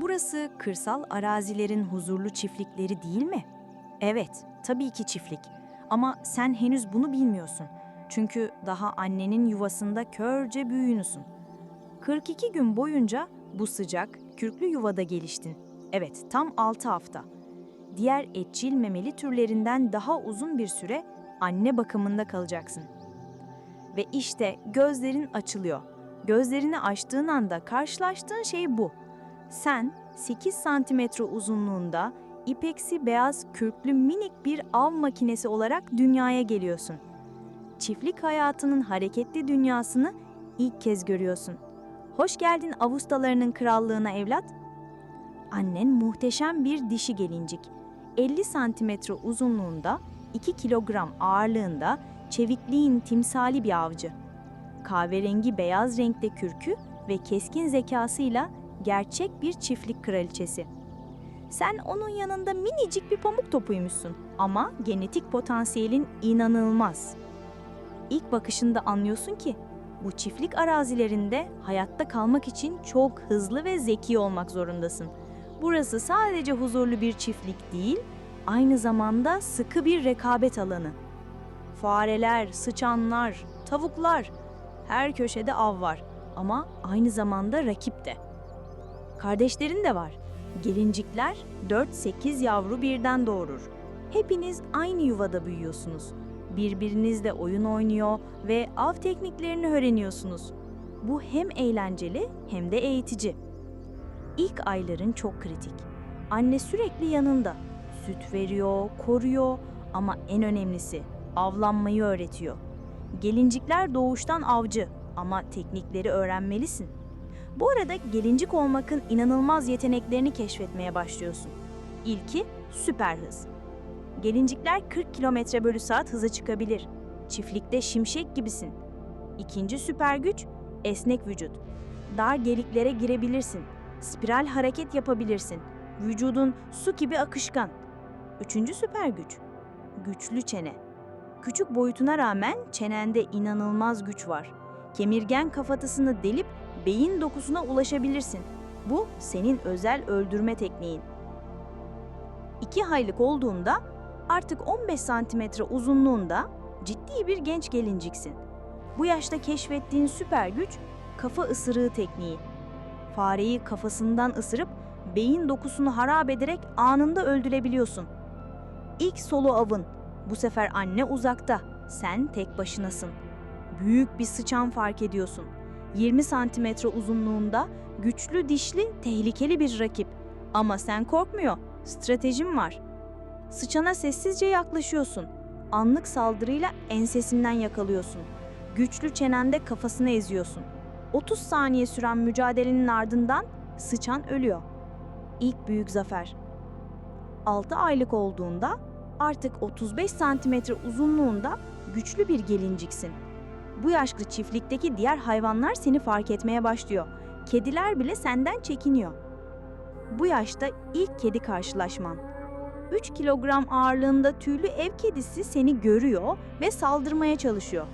Burası kırsal arazilerin huzurlu çiftlikleri değil mi? Evet, tabii ki çiftlik. Ama sen henüz bunu bilmiyorsun. Çünkü daha annenin yuvasında körce büyüğünüsün. 42 gün boyunca bu sıcak, kürklü yuvada geliştin. Evet, tam 6 hafta. Diğer etçil memeli türlerinden daha uzun bir süre anne bakımında kalacaksın. Ve işte gözlerin açılıyor. Gözlerini açtığın anda karşılaştığın şey bu. Sen 8 santimetre uzunluğunda ipeksi beyaz kürklü minik bir av makinesi olarak dünyaya geliyorsun. Çiftlik hayatının hareketli dünyasını ilk kez görüyorsun. Hoş geldin Avustalarının krallığına evlat. Annen muhteşem bir dişi gelincik. 50 santimetre uzunluğunda, 2 kilogram ağırlığında çevikliğin timsali bir avcı. Kahverengi beyaz renkte kürkü ve keskin zekasıyla gerçek bir çiftlik kraliçesi. Sen onun yanında minicik bir pamuk topuymuşsun ama genetik potansiyelin inanılmaz. İlk bakışında anlıyorsun ki bu çiftlik arazilerinde hayatta kalmak için çok hızlı ve zeki olmak zorundasın. Burası sadece huzurlu bir çiftlik değil, aynı zamanda sıkı bir rekabet alanı. Fareler, sıçanlar, tavuklar, her köşede av var ama aynı zamanda rakip de. Kardeşlerin de var. Gelincikler 4-8 yavru birden doğurur. Hepiniz aynı yuvada büyüyorsunuz. Birbirinizle oyun oynuyor ve av tekniklerini öğreniyorsunuz. Bu hem eğlenceli hem de eğitici. İlk ayların çok kritik. Anne sürekli yanında. Süt veriyor, koruyor ama en önemlisi avlanmayı öğretiyor. Gelincikler doğuştan avcı ama teknikleri öğrenmelisin. Bu arada gelincik olmakın inanılmaz yeteneklerini keşfetmeye başlıyorsun. İlki süper hız. Gelincikler 40 km bölü saat hıza çıkabilir. Çiftlikte şimşek gibisin. İkinci süper güç esnek vücut. Dar deliklere girebilirsin. Spiral hareket yapabilirsin. Vücudun su gibi akışkan. Üçüncü süper güç güçlü çene. Küçük boyutuna rağmen çenende inanılmaz güç var. Kemirgen kafatasını delip beyin dokusuna ulaşabilirsin. Bu senin özel öldürme tekniğin. İki aylık olduğunda artık 15 santimetre uzunluğunda ciddi bir genç gelinciksin. Bu yaşta keşfettiğin süper güç kafa ısırığı tekniği. Fareyi kafasından ısırıp beyin dokusunu harap ederek anında öldürebiliyorsun. İlk solo avın. Bu sefer anne uzakta. Sen tek başınasın. Büyük bir sıçan fark ediyorsun. 20 santimetre uzunluğunda güçlü dişli tehlikeli bir rakip. Ama sen korkmuyor. Stratejim var. Sıçana sessizce yaklaşıyorsun. Anlık saldırıyla ensesinden yakalıyorsun. Güçlü çenende kafasını eziyorsun. 30 saniye süren mücadelenin ardından sıçan ölüyor. İlk büyük zafer. 6 aylık olduğunda artık 35 santimetre uzunluğunda güçlü bir gelinciksin. Bu yaşlı çiftlikteki diğer hayvanlar seni fark etmeye başlıyor. Kediler bile senden çekiniyor. Bu yaşta ilk kedi karşılaşman. 3 kilogram ağırlığında tüylü ev kedisi seni görüyor ve saldırmaya çalışıyor.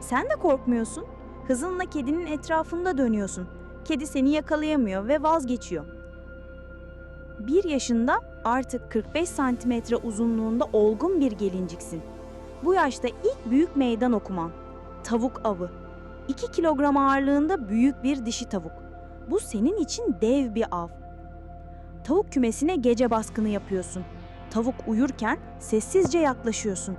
Sen de korkmuyorsun. Hızınla kedinin etrafında dönüyorsun. Kedi seni yakalayamıyor ve vazgeçiyor. 1 yaşında artık 45 santimetre uzunluğunda olgun bir gelinciksin. Bu yaşta ilk büyük meydan okuman. Tavuk avı. 2 kilogram ağırlığında büyük bir dişi tavuk. Bu senin için dev bir av. Tavuk kümesine gece baskını yapıyorsun. Tavuk uyurken sessizce yaklaşıyorsun.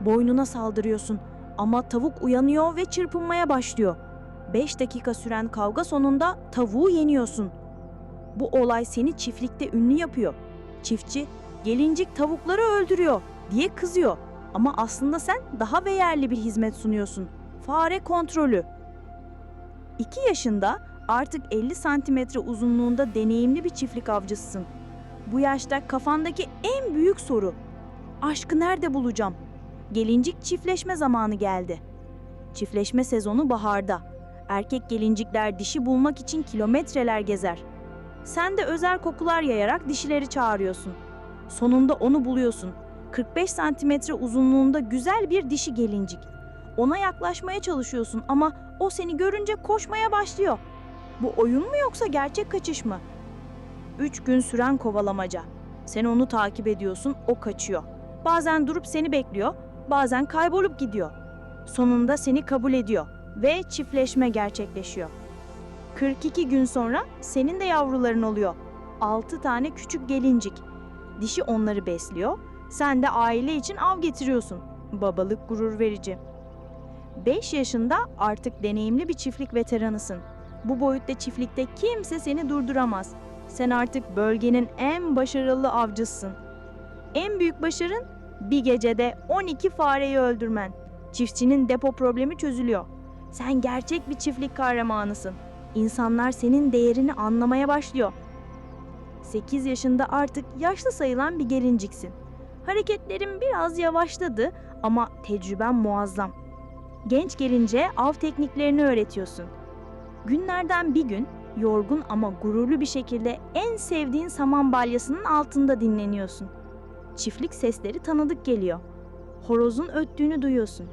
Boynuna saldırıyorsun ama tavuk uyanıyor ve çırpınmaya başlıyor. 5 dakika süren kavga sonunda tavuğu yeniyorsun. Bu olay seni çiftlikte ünlü yapıyor. Çiftçi, gelincik tavukları öldürüyor diye kızıyor. Ama aslında sen daha değerli bir hizmet sunuyorsun. Fare kontrolü. 2 yaşında artık 50 santimetre uzunluğunda deneyimli bir çiftlik avcısısın. Bu yaşta kafandaki en büyük soru. Aşkı nerede bulacağım? Gelincik çiftleşme zamanı geldi. Çiftleşme sezonu baharda. Erkek gelincikler dişi bulmak için kilometreler gezer. Sen de özel kokular yayarak dişileri çağırıyorsun. Sonunda onu buluyorsun. 45 santimetre uzunluğunda güzel bir dişi gelincik. Ona yaklaşmaya çalışıyorsun ama o seni görünce koşmaya başlıyor. Bu oyun mu yoksa gerçek kaçış mı? Üç gün süren kovalamaca. Sen onu takip ediyorsun, o kaçıyor. Bazen durup seni bekliyor, bazen kaybolup gidiyor. Sonunda seni kabul ediyor ve çiftleşme gerçekleşiyor. 42 gün sonra senin de yavruların oluyor. 6 tane küçük gelincik. Dişi onları besliyor, sen de aile için av getiriyorsun. Babalık gurur verici. 5 yaşında artık deneyimli bir çiftlik veteranısın. Bu boyutta çiftlikte kimse seni durduramaz. Sen artık bölgenin en başarılı avcısın. En büyük başarın bir gecede 12 fareyi öldürmen. Çiftçinin depo problemi çözülüyor. Sen gerçek bir çiftlik kahramanısın. İnsanlar senin değerini anlamaya başlıyor. 8 yaşında artık yaşlı sayılan bir gelinciksin. Hareketlerin biraz yavaşladı ama tecrüben muazzam. Genç gelince av tekniklerini öğretiyorsun. Günlerden bir gün yorgun ama gururlu bir şekilde en sevdiğin saman balyasının altında dinleniyorsun. Çiftlik sesleri tanıdık geliyor. Horozun öttüğünü duyuyorsun.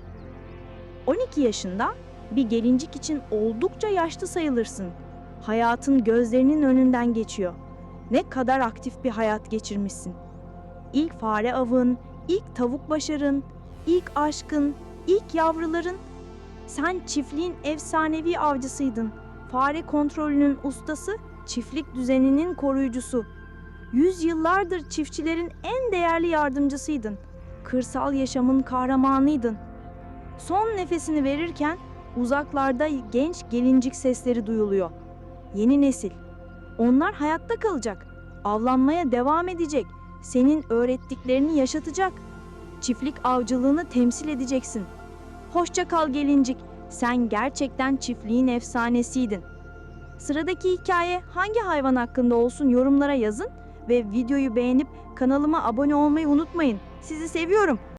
12 yaşında bir gelincik için oldukça yaşlı sayılırsın. Hayatın gözlerinin önünden geçiyor. Ne kadar aktif bir hayat geçirmişsin. İlk fare avın, ilk tavuk başarın, ilk aşkın, ilk yavruların. Sen çiftliğin efsanevi avcısıydın. Fare kontrolünün ustası, çiftlik düzeninin koruyucusu. Yüzyıllardır çiftçilerin en değerli yardımcısıydın. Kırsal yaşamın kahramanıydın. Son nefesini verirken uzaklarda genç gelincik sesleri duyuluyor. Yeni nesil. Onlar hayatta kalacak. Avlanmaya devam edecek. Senin öğrettiklerini yaşatacak. Çiftlik avcılığını temsil edeceksin. Hoşça kal gelincik. Sen gerçekten çiftliğin efsanesiydin. Sıradaki hikaye hangi hayvan hakkında olsun yorumlara yazın ve videoyu beğenip kanalıma abone olmayı unutmayın. Sizi seviyorum.